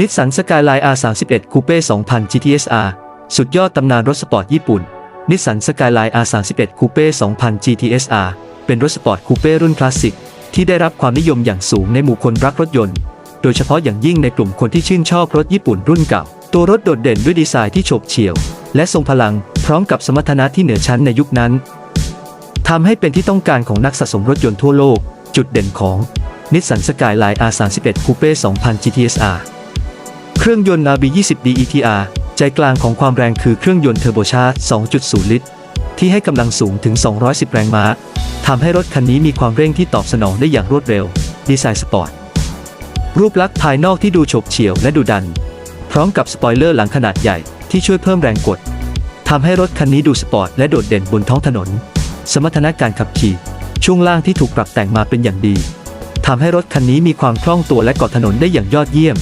นิสสันสกายไลน์ R31 คูเป้2000 GTSR สุดยอดตำนานรถสปอร์ตญี่ปุ่น นิสสันสกายไลน์ R31 คูเป้2000 GTSR เป็นรถสปอร์ตคูเป้รุ่นคลาสสิก ที่ได้รับความนิยมอย่างสูงในหมู่คนรักรถยนต์ โดยเฉพาะอย่างยิ่งในกลุ่มคนที่ชื่นชอบรถญี่ปุ่นรุ่นเก่า ตัวรถโดดเด่นด้วยดีไซน์ที่โฉบเฉี่ยว และทรงพลัง พร้อมกับสมรรถนะที่เหนือชั้นในยุคนั้นทำให้เป็นที่ต้องการของนักสะสมรถยนต์ทั่วโลก จุดเด่นของนิสสันสกายไลน์ R31 คูเป้2000 GTSR เครื่องยนต์ RB20D ETR ใจกลางของความแรงคือเครื่องยนต์เทอร์โบชาร์จ 2.0 ลิตร ที่ให้กำลังสูงถึง 210 แรงม้าทำให้รถคันนี้มีความเร่งที่ตอบสนองได้อย่างรวดเร็ว ดีไซน์สปอร์ต รูปลักษณ์ภายนอกที่ดูโฉบเฉี่ยวและดุดัน พร้อมกับสปอยเลอร์หลังขนาดใหญ่ที่ช่วยเพิ่มแรงกดทำให้รถคันนี้ดูสปอร์ตและโดดเด่นบนท้องถนน สมรรถนะการขับขี่ ช่วงล่างที่ถูกปรับแต่งมาเป็นอย่างดีทำให้รถคันนี้มีความคล่องตัวและเกาะถนนได้อย่างยอดเยี่ยม